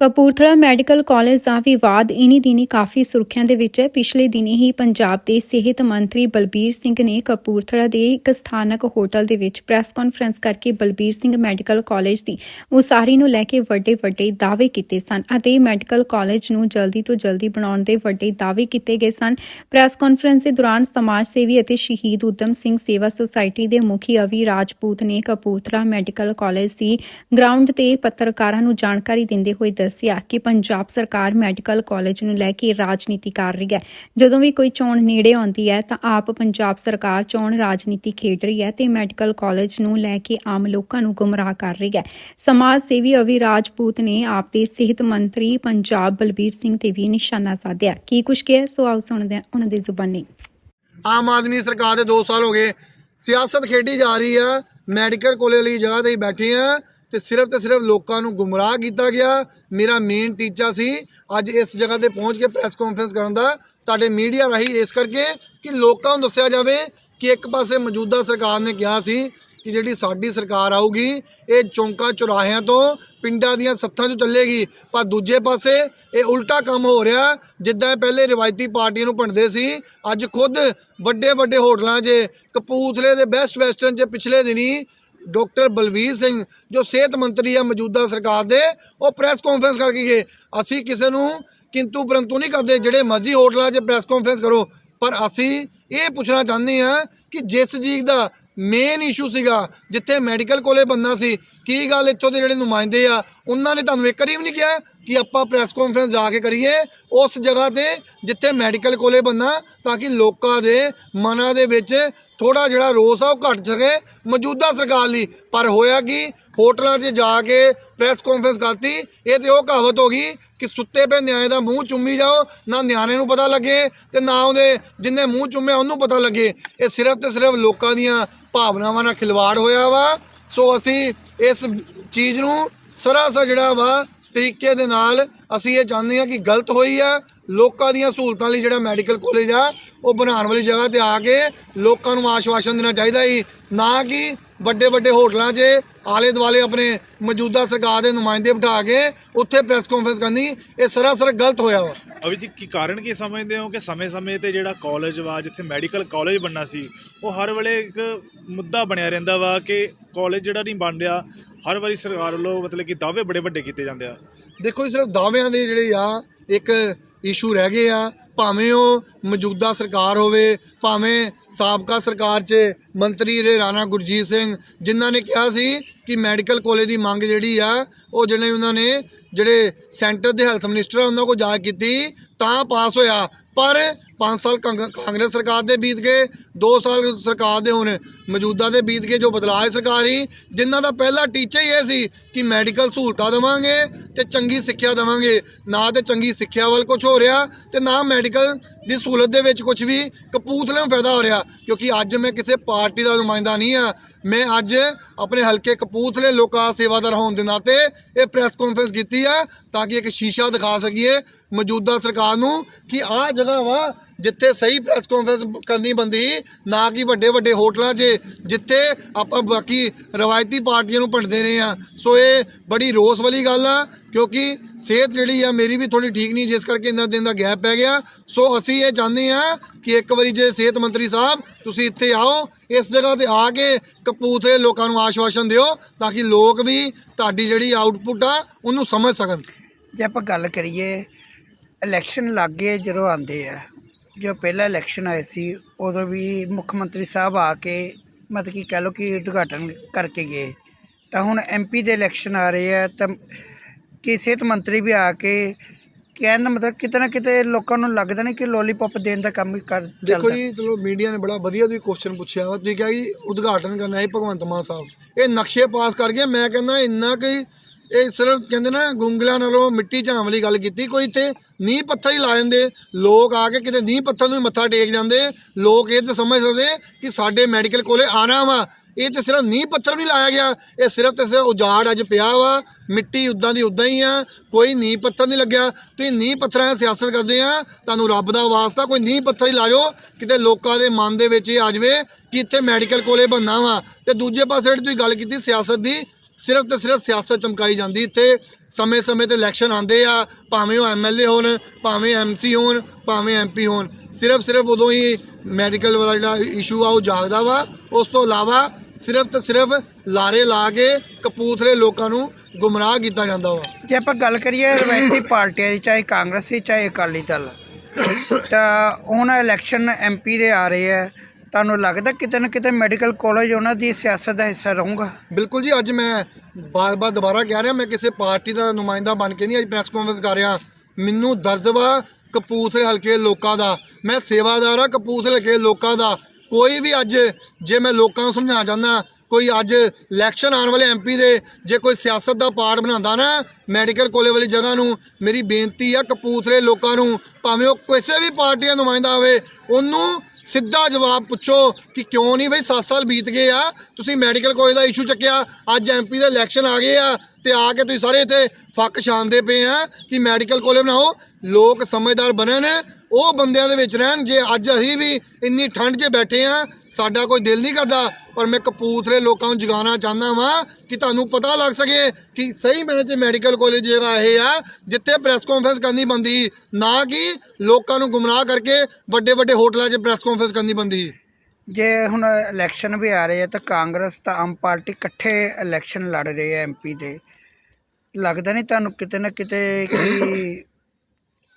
Kapurthala medical college ਦਾ ਵਿਵਾਦ ਇਨੀ ਦਿਨੀ ਕਾਫੀ ਸੁਰਖੀਆਂ ਦੇ ਵਿੱਚ ਹੈ। ਪਿਛਲੇ ਦਿਨੀ ਹੀ ਪੰਜਾਬ ਦੇ ਸਿਹਤ ਮੰਤਰੀ ਬਲਬੀਰ ਸਿੰਘ ਨੇ ਕਪੂਰਥਲਾ ਦੇ ਇੱਕ ਸਥਾਨਕ ਹੋਟਲ ਦੇ ਵਿੱਚ ਪ੍ਰੈਸ ਕਾਨਫਰੰਸ ਕਰਕੇ ਬਲਬੀਰ ਸਿੰਘ ਮੈਡੀਕਲ ਕਾਲਜ ਦੀ ਉਸਾਰੀ ਨੂੰ ਲੈ ਕੇ ਵੱਡੇ ਵੱਡੇ ਦਾਅਵੇ ਕੀਤੇ ਸਨ ਅਤੇ ਮੈਡੀਕਲ ਕਾਲਜ ਨੂੰ ਜਲਦੀ ਤੋਂ ਜਲਦੀ ਬਣਾਉਣ ਦੇ ਵੱਡੇ ਦਾਅਵੇ ਕੀਤੇ ਗਏ ਸਨ। ਪ੍ਰੈਸ ਕਾਨਫਰੰਸ ਦੇ ਦੌਰਾਨ ਸਮਾਜ ਸੇਵੀ ਅਤੇ ਸ਼ਹੀਦ ਉਦਮ ਸਿੰਘ ਸੇਵਾ ਸੁਸਾਇਟੀ ਦੇ ਮੁਖੀ ਅਵੀ ਰਾਜਪੂਤ ਨੇ ਕਪੂਰਥਲਾ ਮੈਡੀਕਲ ਕਾਲਜ ਦੀ ਗਰਾਊਂਡ ਤੇ ਪੱਤਰਕਾਰਾਂ ਨੂੰ ਜਾਣਕਾਰੀ ਦਿੰਦੇ ਹੋਏ ਦੱਸਿਆ ਕਿ ਪੰਜਾਬ ਸਰਕਾਰ ਮੈਡੀਕਲ ਕਾਲਜ ਨੂੰ ਲੈ ਕੇ ਰਾਜਨੀਤੀ ਕਰ ਰਹੀ ਹੈ। ਜਦੋਂ ਵੀ ਕੋਈ ਚੋਣ ਨੇੜੇ ਆਉਂਦੀ ਹੈ ਤਾਂ ਆਪ ਪੰਜਾਬ ਸਰਕਾਰ ਚੋਣ ਰਾਜਨੀਤੀ ਖੇਡ ਰਹੀ ਹੈ ਤੇ ਮੈਡੀਕਲ ਕਾਲਜ ਨੂੰ ਲੈ ਕੇ ਆਮ ਲੋਕਾਂ ਨੂੰ ਗੁੰਮਰਾਹ ਕਰ ਰਹੀ ਹੈ। ਸਮਾਜ ਸੇਵੀ ਅਵੀ ਰਾਜਪੂਤ ਨੇ ਆਪ ਦੇ ਸਿਹਤ ਮੰਤਰੀ ਪੰਜਾਬ ਬਲਬੀਰ ਸਿੰਘ ਤੇ ਵੀ ਨਿਸ਼ਾਨਾ ਸਾਧਿਆ। ਕੀ ਕੁਝ ਕਿਹਾ? ਸੋ ਆਓ ਸੁਣਦੇ ਹਾਂ ਉਹਨਾਂ ਦੀ ਜ਼ੁਬਾਨੀ। ਆਮ ਆਦਮੀ ਸਰਕਾਰ ਦੇ 2 ਸਾਲ ਹੋ ਗਏ। ਸਿਆਸਤ ਖੇਡੀ ਜਾ ਰਹੀ ਹੈ ਮੈਡੀਕਲ ਕਾਲਜ ਲਈ ਜਗ੍ਹਾ ਤੇ ਹੀ ਬੈਠੇ ਆ। ਤੇ ਸਿਰਫ ਤੇ ਸਿਰਫ ਲੋਕਾਂ ਨੂੰ ਗੁੰਮਰਾਹ ਕੀਤਾ ਗਿਆ। ਮੇਰਾ ਮੇਨ ਟੀਚਾ ਸੀ। ਅੱਜ ਇਸ ਜਗ੍ਹਾ ਤੇ ਪਹੁੰਚ ਕੇ ਪ੍ਰੈਸ ਕਾਨਫਰੰਸ ਕਰਨ ਦਾ ਤੁਹਾਡੇ ਮੀਡੀਆ ਰਾਹੀਂ ਇਸ ਕਰਕੇ ਕਿ ਲੋਕਾਂ ਨੂੰ ਦੱਸਿਆ ਜਾਵੇ ਕਿ ਇੱਕ ਪਾਸੇ ਮੌਜੂਦਾ ਸਰਕਾਰ ਨੇ ਕਿਹਾ ਸੀ ਕਿ ਜਿਹੜੀ ਸਾਡੀ ਸਰਕਾਰ ਆਊਗੀ, ਇਹ ਚੌਂਕਾ ਚੁਰਾਹਿਆਂ ਤੋਂ ਪਿੰਡਾਂ ਦੀਆਂ ਸੱਥਾਂ 'ਚ ਚੱਲੇਗੀ। ਪਰ ਦੂਜੇ ਪਾਸੇ ਇਹ ਉਲਟਾ ਕੰਮ ਹੋ ਰਿਹਾ। ਜਿੱਦਾਂ ਇਹ ਪਹਿਲੇ ਰਿਵਾਇਤੀ ਪਾਰਟੀਆਂ ਨੂੰ ਭੰਡਦੇ ਸੀ, ਅੱਜ ਖੁਦ ਵੱਡੇ ਵੱਡੇ ਹੋਟਲਾਂ 'ਚ, ਕਪੂਰਥਲੇ ਦੇ ਬੈਸਟ ਵੈਸਟਰਨ 'ਚ ਪਿਛਲੇ ਦਿਨੀ ਡਾਕਟਰ ਬਲਵੀਰ ਸਿੰਘ, ਜੋ ਸਿਹਤ ਮੰਤਰੀ ਆ ਮੌਜੂਦਾ ਸਰਕਾਰ ਦੇ, ਉਹ ਪ੍ਰੈਸ ਕਾਨਫਰੰਸ ਕਰਕੇ ਗਏ। ਅਸੀਂ ਕਿਸੇ ਨੂੰ ਕਿੰਤੂ ਪਰੰਤੂ ਨਹੀਂ ਕਰਦੇ, ਜਿਹੜੇ ਮਰਜ਼ੀ ਹੋਟਲਾਂ 'ਚ ਪ੍ਰੈਸ ਕਾਨਫਰੰਸ ਕਰੋ, ਪਰ ਅਸੀਂ ਇਹ ਪੁੱਛਣਾ ਚਾਹੁੰਦੇ ਹਾਂ ਕਿ ਜਿਸ ਚੀਜ਼ ਦਾ ਮੇਨ ਇਸ਼ੂ ਸੀਗਾ, ਜਿੱਥੇ ਮੈਡੀਕਲ ਕਾਲਜ ਬੰਨਾ ਸੀ, ਕੀ ਗੱਲ ਇੱਥੋਂ ਦੇ ਜਿਹੜੇ ਨੁਮਾਇੰਦੇ ਆ, ਉਹਨਾਂ ਨੇ ਤੁਹਾਨੂੰ ਇੱਕ ਵਾਰੀ ਵੀ ਨਹੀਂ ਕਿਹਾ ਕਿ ਆਪਾਂ ਪ੍ਰੈਸ ਕਾਨਫਰੰਸ ਜਾ ਕੇ ਕਰੀਏ, ਉਸ ਜਗ੍ਹਾ ਤੇ ਜਿੱਥੇ ਮੈਡੀਕਲ ਕਾਲਜ ਬੰਨਾ ਤਾਂ ਕਿ ਲੋਕਾਂ ਦੇ ਮਨਾਂ ਦੇ ਵਿੱਚ ਥੋੜਾ ਜਿਹੜਾ ਰੋਸ ਆ ਉਹ ਘਟ ਸਕੇ, ਮੌਜੂਦਾ ਸਰਕਾਰ ਲਈ। ਪਰ ਹੋਇਆ ਕਿ, ਹੋਟਲਾਂ 'ਚ ਜਾ ਕੇ ਪ੍ਰੈਸ ਕਾਨਫਰੰਸ ਕਰਤੀ, ਇਹ ਤੇ ਉਹ ਕਹਾਵਤ ਹੋ ਗਈ ਕਿ ਸੁੱਤੇ ਪਏ ਨਿਆਣੇ ਦਾ ਮੂੰਹ ਚੁੰਮੀ ਜਾਓ, ਨਾ ਨਿਆਣੇ ਨੂੰ ਪਤਾ ਲੱਗੇ ਤੇ ਨਾ ਉਹਦੇ ਜਿੰਨੇ ਮੂੰਹ ਚੁੰਮਿਆ ਉਹਨੂੰ ਪਤਾ ਲੱਗੇ। ਇਹ ਸਿਰਫ ਤੇ ਸਿਰਫ ਲੋਕਾਂ ਦੀਆਂ ਭਾਵਨਾਵਾਂ ਨਾਲ ਖਿਲਵਾੜ ਹੋਇਆ ਵਾ। ਸੋ ਅਸੀਂ ਇਸ ਚੀਜ਼ ਨੂੰ ਸਰਾਸਰ ਜਿਹੜਾ ਵਾ, ਤਰੀਕੇ ਦੇ ਨਾਲ ਅਸੀਂ ਇਹ ਚਾਹੁੰਦੇ ਹਾਂ ਕਿ ਗਲਤ ਹੋਈ ਆ। ਲੋਕਾਂ ਦੀਆਂ ਸਹੂਲਤਾਂ ਲਈ ਜਿਹੜਾ ਮੈਡੀਕਲ ਕਾਲਜ ਆ, ਉਹ ਬਣਾਉਣ ਵਾਲੀ ਜਗ੍ਹਾ ਤੇ ਆ ਕੇ ਲੋਕਾਂ ਨੂੰ ਆਸ਼ਵਾਸਨ ਦੇਣਾ ਚਾਹੀਦਾ ਸੀ। ਨਾ ਕਿ ਵੱਡੇ ਵੱਡੇ ਹੋਟਲਾਂ 'ਚ ਆਲੇ ਦੁਆਲੇ ਆਪਣੇ ਮੌਜੂਦਾ ਸਰਕਾਰ ਦੇ ਨੁਮਾਇੰਦੇ ਬਿਠਾ ਕੇ ਉੱਥੇ ਪ੍ਰੈਸ ਕਾਨਫਰੰਸ ਕਰਨੀ ਇਹ ਸਰਾਸਰ ਗਲਤ ਹੋਇਆ ਵਾ। ਅਭੀ ਜੀ ਕੀ ਕਾਰਨ ਕੀ ਸਮਝਦੇ ਹੋ ਕਿ ਸਮੇਂ-ਸਮੇਂ ਤੇ ਜਿਹੜਾ ਕਾਲਜ ਵਾ ਜਿੱਥੇ ਮੈਡੀਕਲ ਕਾਲਜ ਬਣਨਾ ਸੀ ਉਹ ਹਰ ਵੇਲੇ ਇੱਕ ਮੁੱਦਾ ਬਣਿਆ ਰਹਿੰਦਾ ਵਾ ਕਿ ਕਾਲਜ ਜਿਹੜਾ ਨਹੀਂ ਬਣ ਰਿਹਾ ਹਰ ਵਾਰੀ ਸਰਕਾਰ ਵੱਲੋਂ ਮਤਲਬ ਕਿ ਦਾਅਵੇ ਬੜੇ ਵੱਡੇ ਕੀਤੇ ਜਾਂਦੇ ਆ। ਦੇਖੋ ਜੀ ਸਿਰਫ ਦਾਅਵਿਆਂ ਦੇ ਜਿਹੜੇ ਆ ਇੱਕ ਇਸ਼ੂ ਰਹਿ ਗਏ ਆ, ਭਾਵੇਂ ਉਹ ਮੌਜੂਦਾ ਸਰਕਾਰ ਹੋਵੇ, ਭਾਵੇਂ ਸਾਬਕਾ ਸਰਕਾਰ 'ਚ ਮੰਤਰੀ ਰਹੇ ਰਾਣਾ ਗੁਰਜੀਤ ਸਿੰਘ, ਜਿਨ੍ਹਾਂ ਨੇ ਕਿਹਾ ਸੀ ਕਿ ਮੈਡੀਕਲ ਕਾਲਜ ਦੀ ਮੰਗ ਜਿਹੜੀ ਆ, ਉਹ ਜਿਹੜੇ ਉਹਨਾਂ ਨੇ ਜਿਹੜੇ ਸੈਂਟਰ ਦੇ ਹੈਲਥ ਮਿਨਿਸਟਰ ਆ, ਉਹਨਾਂ ਕੋਲ ਜਾ ਕੀਤੀ, ਤਾਂ ਪਾਸ ਹੋਇਆ। ਪਰ 5 ਸਾਲ ਕਾਂਗ- ਕਾਂਗਰਸ ਸਰਕਾਰ ਦੇ ਬੀਤ ਗਏ 2 ਸਾਲ ਸਰਕਾਰ ਦੇ ਹੁਣ ਮੌਜੂਦਾ ਦੇ ਬੀਤ ਕੇ ਜੋ ਬਦਲਾਅ ਹੈ ਸਰਕਾਰੀ, ਜਿਨ੍ਹਾਂ ਦਾ ਪਹਿਲਾ ਟੀਚਾ ਹੀ ਇਹ ਸੀ ਕਿ ਮੈਡੀਕਲ ਸਹੂਲਤਾਂ ਦੇਵਾਂਗੇ ਤੇ ਚੰਗੀ ਸਿੱਖਿਆ ਦੇਵਾਂਗੇ। ਨਾ ਤੇ ਚੰਗੀ ਸਿੱਖਿਆ ਵੱਲ ਕੁਝ ਹੋ ਰਿਹਾ ਤੇ ਨਾ ਮੈਡੀਕਲ ਦੀ ਸਹੂਲਤ ਦੇ ਵਿੱਚ ਕੁਝ ਵੀ ਕਪੂਥਲੇ ਨੂੰ ਫਾਇਦਾ ਹੋ ਰਿਹਾ। ਕਿਉਂਕਿ ਅੱਜ ਮੈਂ ਕਿਸੇ ਪਾਰਟੀ ਦਾ ਨੁਮਾਇੰਦਾ ਨਹੀਂ ਆ ਮੈਂ ਅੱਜ ਆਪਣੇ ਹਲਕੇ ਕਪੂਥਲੇ ਲੋਕਾਂ ਸੇਵਾਦਾਰ ਹੋਣ ਦੇ ਨਾਤੇ ਇਹ ਪ੍ਰੈਸ ਕਾਨਫਰੰਸ ਕੀਤੀ ਆ ਤਾਂ ਕਿ ਇੱਕ ਸ਼ੀਸ਼ਾ ਦਿਖਾ ਸਕੀਏ ਮੌਜੂਦਾ ਸਰਕਾਰ ਨੂੰ ਕਿ ਆਹ ਜਗ੍ਹਾ ਵਾ ਜਿੱਥੇ ਸਹੀ ਪ੍ਰੈਸ ਕਾਨਫਰੰਸ ਕਰਨੀ ਬੰਦੀ, ਨਾ ਕਿ ਵੱਡੇ ਵੱਡੇ ਹੋਟਲਾਂ 'ਚ, ਜਿੱਥੇ ਆਪਾਂ ਬਾਕੀ ਰਵਾਇਤੀ ਪਾਰਟੀਆਂ ਨੂੰ ਭੰਡਦੇ ਰਹੇ ਆ ਸੋ ਇਹ ਬੜੀ ਰੋਸ ਵਾਲੀ ਗੱਲ ਆ, ਕਿਉਂਕਿ ਸਿਹਤ ਜਿਹੜੀ ਆ, ਮੇਰੀ ਵੀ ਥੋੜੀ ਠੀਕ ਨਹੀਂ, ਜਿਸ ਕਰਕੇ ਇੰਨਾ ਦਿਨ ਦਾ ਗੈਪ ਪੈ ਗਿਆ। ਸੋ ਅਸੀਂ ਇਹ ਚਾਹੁੰਦੇ ਆ ਕਿ ਇੱਕ ਵਾਰੀ ਜੇ ਸਿਹਤ ਮੰਤਰੀ ਸਾਹਿਬ, ਤੁਸੀਂ ਇੱਥੇ ਆਓ, ਇਸ ਜਗ੍ਹਾ ਤੇ ਆ ਕੇ ਕਪੂਰਥਲੇ ਲੋਕਾਂ ਨੂੰ ਆਸ਼ਵਾਸਨ ਦਿਓ, ਤਾਂ ਕਿ ਲੋਕ ਵੀ ਤੁਹਾਡੀ ਜਿਹੜੀ ਆਊਟਪੁੱਟ ਆ, ਉਹਨੂੰ ਸਮਝ ਸਕਣ। ਜੇ ਆਪਾਂ ਗੱਲ ਕਰੀਏ ਇਲੈਕਸ਼ਨ ਲੱਗੇ ਜਦੋਂ ਆਉਂਦੇ ਆ। ਜੋ ਪਹਿਲਾ ਇਲੈਕਸ਼ਨ ਆਏ ਸੀ, ਉਦੋਂ ਵੀ ਮੁੱਖ ਮੰਤਰੀ ਸਾਹਿਬ ਆ ਕੇ ਮਤਲਬ ਕਿ ਕਹਿ ਲਓ ਕਿ ਉਦਘਾਟਨ ਕਰਕੇ ਗਏ। ਤਾਂ ਹੁਣ ਐਮਪੀ ਦੇ ਇਲੈਕਸ਼ਨ ਆ ਰਹੇ ਆ, ਤਾਂ ਕਿ ਸਿਹਤ ਮੰਤਰੀ ਵੀ ਆ ਕੇ ਕਹਿਣ ਦਾ ਮਤਲਬ ਕਿਤੇ ਨਾ ਕਿਤੇ ਲੋਕਾਂ ਨੂੰ ਲੱਗਦਾ ਨਹੀਂ ਕਿ ਲੋਲੀਪੌਪ ਦੇਣ ਦਾ ਕੰਮ ਕਰ ਦੇਖੋ ਜੀ, ਚਲੋ ਮੀਡੀਆ ਨੇ ਬੜਾ ਵਧੀਆ ਤੁਸੀਂ ਕੁਐਸਚਨ ਪੁੱਛਿਆ ਵਾ। ਤੁਸੀਂ ਕਿਹਾ ਕਿ ਉਦਘਾਟਨ ਕਰਨਾ ਹੈ ਭਗਵੰਤ ਮਾਨ ਸਾਹਿਬ। ਇਹ ਨਕਸ਼ੇ ਪਾਸ ਕਰ ਗਏ ਮੈਂ ਕਹਿੰਦਾ ਇੰਨਾ ਕਿ ਇਹ ਸਿਰਫ ਕਹਿੰਦੇ ਨਾ ਗੁੰਗਲਾਂ ਨਾਲੋਂ ਮਿੱਟੀ ਝਾਮ ਵਾਲੀ ਗੱਲ ਕੀਤੀ। ਕੋਈ ਇੱਥੇ ਨੀਂਹ ਪੱਥਰ ਹੀ ਲਾ ਜਾਂਦੇ। ਲੋਕ ਆ ਕੇ ਕਿਤੇ ਨੀਂਹ ਪੱਥਰ ਨੂੰ ਹੀ ਮੱਥਾ ਟੇਕ ਜਾਂਦੇ। ਲੋਕ ਇਹ ਤਾਂ ਸਮਝ ਸਕਦੇ ਕਿ ਸਾਡੇ ਮੈਡੀਕਲ ਕੋਲੇ ਆਣਾ ਵਾ। ਇਹ ਤੇ ਸਿਰਫ ਨੀਂਹ ਪੱਥਰ ਨਹੀਂ ਲਾਇਆ ਗਿਆ। ਇਹ ਸਿਰਫ ਤੇ ਸਿਰਫ ਉਜਾੜ ਅੱਜ ਪਿਆ ਵਾ। ਮਿੱਟੀ ਉਦਾਂ ਦੀ ਉਦਾਂ ਹੀ ਆ। ਕੋਈ ਨੀਂਹ ਪੱਥਰ ਨਹੀਂ ਲੱਗਿਆ। ਤੁਸੀਂ ਨੀਂਹ ਪੱਥਰਾਂ ਦੀ ਸਿਆਸਤ ਕਰਦੇ ਆ। ਤੁਹਾਨੂੰ ਰੱਬ ਦਾ ਵਾਸਤਾ ਕੋਈ ਨੀਂਹ ਪੱਥਰ ਹੀ ਲਾ ਜਾਓ। ਕਿਤੇ ਲੋਕਾਂ ਦੇ ਮਨ ਦੇ ਵਿੱਚ ਇਹ ਆ ਜਾਵੇ ਕਿ ਇੱਥੇ ਮੈਡੀਕਲ ਕੋਲੇ ਬੰਨਾ ਵਾ। ਤੇ ਦੂਜੇ ਪਾਸੇ ਜਿਹੜੀ ਤੁਸੀਂ ਗੱਲ ਕੀਤੀ ਸਿਆਸਤ ਦੀ ਸਿਰਫ ਤੇ ਸਿਰਫ ਸਿਆਸਤ ਚਮਕਾਈ ਜਾਂਦੀ, ਇੱਥੇ ਸਮੇਂ-ਸਮੇਂ ਤੇ ਇਲੈਕਸ਼ਨ ਆਉਂਦੇ ਆ, ਭਾਵੇਂ ਉਹ ਐਮਐਲਏ ਹੋਣ, ਭਾਵੇਂ ਐਮਸੀ ਹੋਣ, ਭਾਵੇਂ ਐਮਪੀ ਹੋਣ, ਸਿਰਫ ਸਿਰਫ ਉਦੋਂ ਹੀ ਮੈਡੀਕਲ ਵਾਲਾ ਜਿਹੜਾ ਇਸ਼ੂ ਆ, ਉਹ ਜਾਗਦਾ ਵਾ, ਉਸ ਤੋਂ ਇਲਾਵਾ ਸਿਰਫ ਤੇ ਸਿਰਫ ਲਾਰੇ ਲਾ ਕੇ ਕਪੂਰਥਲੇ ਲੋਕਾਂ ਨੂੰ ਗੁੰਮਰਾਹ ਕੀਤਾ ਜਾਂਦਾ ਵਾ। ਜੇ ਆਪਾਂ ਗੱਲ ਕਰੀਏ ਰਵਾਇਤੀ ਪਾਰਟੀਆਂ ਦੀ, ਚਾਹੇ ਕਾਂਗਰਸੀ ਚਾਹੇ ਅਕਾਲੀ ਦਲ, ਤਾਂ ਹੁਣ ਇਲੈਕਸ਼ਨ ਐਮਪੀ ਦੇ ਆ ਰਹੇ ਆ ਤੁਹਾਨੂੰ ਲੱਗਦਾ ਕਿਤੇ ਨਾ ਕਿਤੇ ਮੈਡੀਕਲ ਕਾਲਜ ਉਹਨਾਂ ਦੀ ਸਿਆਸਤ ਦਾ ਹਿੱਸਾ ਰਹੂਗਾ? ਬਿਲਕੁਲ ਜੀ, ਅੱਜ ਮੈਂ ਬਾਰ-ਬਾਰ ਦੁਬਾਰਾ ਕਹਿ ਰਿਹਾ, ਮੈਂ ਕਿਸੇ ਪਾਰਟੀ ਦਾ ਨੁਮਾਇੰਦਾ ਬਣ ਕੇ ਨਹੀਂ ਅੱਜ ਪ੍ਰੈਸ ਕਾਨਫਰੰਸ ਕਰ ਰਿਹਾ। ਮੈਨੂੰ ਦਰਦ ਵਾ ਕਪੂਰਥਲੇ ਹਲਕੇ ਲੋਕਾਂ ਦਾ। ਮੈਂ ਸੇਵਾਦਾਰ ਆ ਕਪੂਰਥਲੇ ਹਲਕੇ ਲੋਕਾਂ ਦਾ। ਕੋਈ ਵੀ ਅੱਜ ਜੇ ਮੈਂ ਲੋਕਾਂ ਨੂੰ ਸਮਝਾ ਜਾਂਦਾ ਕੋਈ ਅੱਜ ਇਲੈਕਸ਼ਨ ਆਉਣ ਵਾਲੇ ਐਮਪੀ ਦੇ ਜੇ ਕੋਈ ਸਿਆਸਤ ਦਾ ਪਾਰਟ ਬਣਾਉਂਦਾ ਨਾ ਮੈਡੀਕਲ ਕਾਲਜ ਵਾਲੀ ਜਗ੍ਹਾ ਨੂੰ, ਮੇਰੀ ਬੇਨਤੀ ਆ ਕਪੂਰਥਲੇ ਲੋਕਾਂ ਨੂੰ, ਭਾਵੇਂ ਉਹ ਕਿਸੇ ਵੀ ਪਾਰਟੀ ਦਾ ਨੁਮਾਇੰਦਾ ਹੋਵੇ, ਉਹਨੂੰ ਸਿੱਧਾ ਜਵਾਬ ਪੁੱਛੋ ਕਿ ਕਿਉਂ ਨਹੀਂ ਬਈ 7 ਸਾਲ ਬੀਤ ਗਏ ਆ, ਤੁਸੀਂ ਮੈਡੀਕਲ ਕਾਲਜ ਦਾ ਇਸ਼ੂ ਚੱਕਿਆ, ਅੱਜ ਐਮਪੀ ਦੇ ਇਲੈਕਸ਼ਨ ਆ ਗਏ ਆ ਤੇ ਆ ਕੇ ਤੁਸੀਂ ਸਾਰੇ ਇੱਥੇ ਫੱਕ ਛਾਂਦੇ ਪਏ ਆ ਕਿ ਮੈਡੀਕਲ ਕਾਲਜ ਬਣਾਓ, ਲੋਕ ਸਮਝਦਾਰ ਬਣਨ ਉਹ ਬੰਦਿਆਂ ਦੇ ਵਿੱਚ ਰਹਿਣ, ਜੇ ਅੱਜ ਅਸੀਂ ਵੀ ਇੰਨੀ ਠੰਡ 'ਚ ਬੈਠੇ ਆ ਸਾਡਾ ਕੋਈ ਦਿਲ ਨਹੀਂ ਕਰਦਾ, ਪਰ ਮੈਂ ਕਪੂਰਥਲੇ ਲੋਕਾਂ ਨੂੰ ਜਗਾਉਣਾ ਚਾਹੁੰਦਾ ਵਾਂ ਕਿ ਤੁਹਾਨੂੰ ਪਤਾ ਲੱਗ ਸਕੇ ਕਿ ਸਹੀ ਮੈਨੇ 'ਚ ਮੈਡੀਕਲ ਕਾਲਜ ਜਗ੍ਹਾ ਇਹ ਆ, ਜਿੱਥੇ ਪ੍ਰੈਸ ਕਾਨਫਰੰਸ ਕਰਨੀ ਬੰਦੀ ਨਾ ਕਿ ਲੋਕਾਂ ਨੂੰ ਗੁੰਮਰਾਹ ਕਰਕੇ ਵੱਡੇ ਵੱਡੇ ਹੋਟਲਾਂ 'ਚ ਪ੍ਰੈਸ ਕਾਨਫਰੰਸ ਕਰਨੀ ਬੰਦੀ ਜੇ ਹੁਣ ਇਲੈਕਸ਼ਨ ਵੀ ਆ ਰਹੇ ਆ, ਤਾਂ ਕਾਂਗਰਸ ਤਾਂ ਆਮ ਪਾਰਟੀ ਇਕੱਠੇ ਇਲੈਕਸ਼ਨ ਲੜ ਰਹੇ ਆ ਐਮਪੀ ਦੇ। ਲੱਗਦਾ ਨਹੀਂ ਤੁਹਾਨੂੰ ਕਿਤੇ ਨਾ ਕਿਤੇ ਕਿ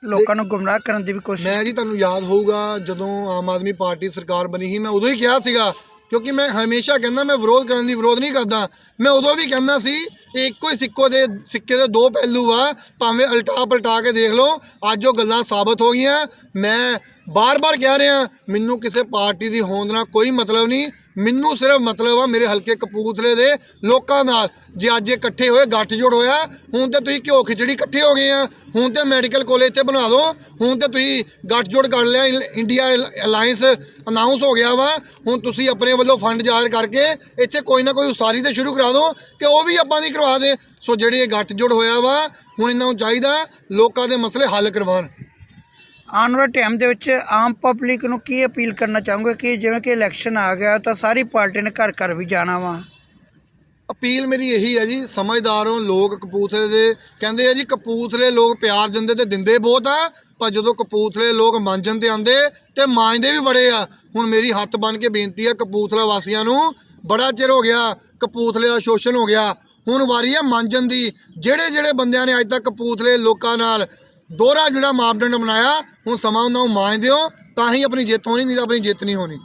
ਲੋਕਾਂ ਨੂੰ ਗੁੰਮਰਾਹ ਕਰਨ ਦੀ ਵੀ ਕੋਸ਼ਿਸ਼ ਮੈਂ ਜੀ ਤੁਹਾਨੂੰ ਯਾਦ ਹੋਊਗਾ ਜਦੋਂ ਆਮ ਆਦਮੀ ਪਾਰਟੀ ਸਰਕਾਰ ਬਣੀ ਸੀ, ਮੈਂ ਉਦੋਂ ਹੀ ਕਿਹਾ ਸੀਗਾ, ਕਿਉਂਕਿ ਮੈਂ ਹਮੇਸ਼ਾ ਕਹਿੰਦਾ, ਮੈਂ ਵਿਰੋਧ ਕਰਨ ਦੀ ਵਿਰੋਧ ਨਹੀਂ ਕਰਦਾ। ਮੈਂ ਉਦੋਂ ਵੀ ਕਹਿੰਦਾ ਸੀ, ਇਹ ਇੱਕੋ ਹੀ ਸਿੱਕੋ ਦੇ, ਸਿੱਕੇ ਦੇ ਦੋ ਪਹਿਲੂ ਆ, ਭਾਵੇਂ ਉਲਟਾ ਪਲਟਾ ਕੇ ਦੇਖ ਲਓ, ਅੱਜ ਉਹ ਗੱਲਾਂ ਸਾਬਤ ਹੋ ਗਈਆਂ। ਮੈਂ ਬਾਰ-ਬਾਰ ਕਹਿ ਰਿਹਾ, ਮੈਨੂੰ ਕਿਸੇ ਪਾਰਟੀ ਦੀ ਹੋਂਦ ਨਾਲ ਕੋਈ ਮਤਲਬ ਨਹੀਂ ਮੈਨੂੰ ਸਿਰਫ ਮਤਲਬ ਆ ਮੇਰੇ ਹਲਕੇ ਕਪੂਰਥਲੇ ਦੇ ਲੋਕਾਂ ਨਾਲ, ਜੇ ਅੱਜ ਇਕੱਠੇ ਹੋਏ, ਗੱਠਜੋੜ ਹੋਇਆ, ਹੁਣ ਤੇ ਤੁਸੀਂ ਘਿਓ ਖਿਚੜੀ ਇਕੱਠੇ ਹੋ ਗਏ ਆ, ਹੁਣ ਤੇ ਮੈਡੀਕਲ ਕਾਲਜ ਇੱਥੇ ਬਣਾ ਦਿਓ ਹੁਣ ਤੇ ਤੁਸੀਂ ਗੱਠਜੋੜ ਕਰ ਲਿਆ ਇੰਡੀਆ ਅਲਾਈਅੰਸ ਅਨਾਉਂਸ ਹੋ ਗਿਆ ਵਾ, ਹੁਣ ਤੁਸੀਂ ਆਪਣੇ ਵੱਲੋਂ ਫੰਡ ਜ਼ਾਹਿਰ ਕਰਕੇ ਇੱਥੇ ਕੋਈ ਨਾ ਕੋਈ ਉਸਾਰੀ ਤੇ ਸ਼ੁਰੂ ਕਰਾ ਦਿਓ ਕਿ ਉਹ ਵੀ ਆਪਾਂ ਦੀ ਕਰਵਾ ਦੇ। ਸੋ ਜਿਹੜੀ ਇਹ ਗੱਠਜੋੜ ਹੋਇਆ ਵਾ, ਹੁਣ ਇਹਨਾਂ ਨੂੰ ਚਾਹੀਦਾ ਲੋਕਾਂ ਦੇ ਮਸਲੇ ਹੱਲ ਕਰਵਾਉਣ। ਆਉਣ ਵਾਲੇ ਟਾਈਮ ਦੇ ਵਿੱਚ ਆਮ ਪਬਲਿਕ ਨੂੰ ਕੀ ਅਪੀਲ ਕਰਨਾ ਚਾਹੂੰਗਾ ਕਿ ਜਿਵੇਂ ਕਿ ਇਲੈਕਸ਼ਨ ਆ ਗਿਆ ਤਾਂ ਸਾਰੀ ਪਾਰਟੀ ਨੇ ਘਰ ਘਰ ਵੀ ਜਾਣਾ ਵਾ? ਅਪੀਲ ਮੇਰੀ ਇਹੀ ਹੈ ਜੀ, ਸਮਝਦਾਰ ਹੋ, ਲੋਕ ਕਪੂਥਲੇ ਦੇ, ਕਹਿੰਦੇ ਆ ਜੀ ਕਪੂਰਥਲੇ ਲੋਕ ਪਿਆਰ ਦਿੰਦੇ ਤੇ ਦਿੰਦੇ ਬਹੁਤ ਆ, ਪਰ ਜਦੋਂ ਕਪੂਥਲੇ ਲੋਕ ਮਾਂਜਣ ਤੇ ਆਂਦੇ ਤੇ ਮਾਂਜਦੇ ਵੀ ਬੜੇ ਆ। ਹੁਣ ਮੇਰੀ ਹੱਥ ਬਨ ਕੇ ਬੇਨਤੀ ਆ ਕਪੂਥਲਾ ਵਾਸੀਆਂ ਨੂੰ, ਬੜਾ ਚਿਰ ਹੋ ਗਿਆ ਕਪੂਥਲੇ ਦਾ ਸ਼ੋਸ਼ਣ ਹੋ ਗਿਆ, ਹੁਣ ਵਾਰੀ ਆ ਮਾਂਜਣ ਦੀ। ਜਿਹੜੇ ਜਿਹੜੇ ਬੰਦਿਆਂ ਨੇ ਅੱਜ ਤੱਕ ਕਪੂਥਲੇ ਲੋਕਾਂ ਨਾਲ ਦੋਹਰਾ ਜਿਹੜਾ ਮਾਪਦੰਡ ਬਣਾਇਆ ਹੁਣ ਸਮਾਂ ਉਹਨਾਂ ਨੂੰ ਮਾਂਜਦੇ ਹੋ, ਤਾਂ ਹੀ ਆਪਣੀ ਜਿੱਤ ਹੋਣੀ, ਨਹੀਂ ਤਾਂ ਆਪਣੀ ਜਿੱਤ ਨਹੀਂ ਹੋਣੀ।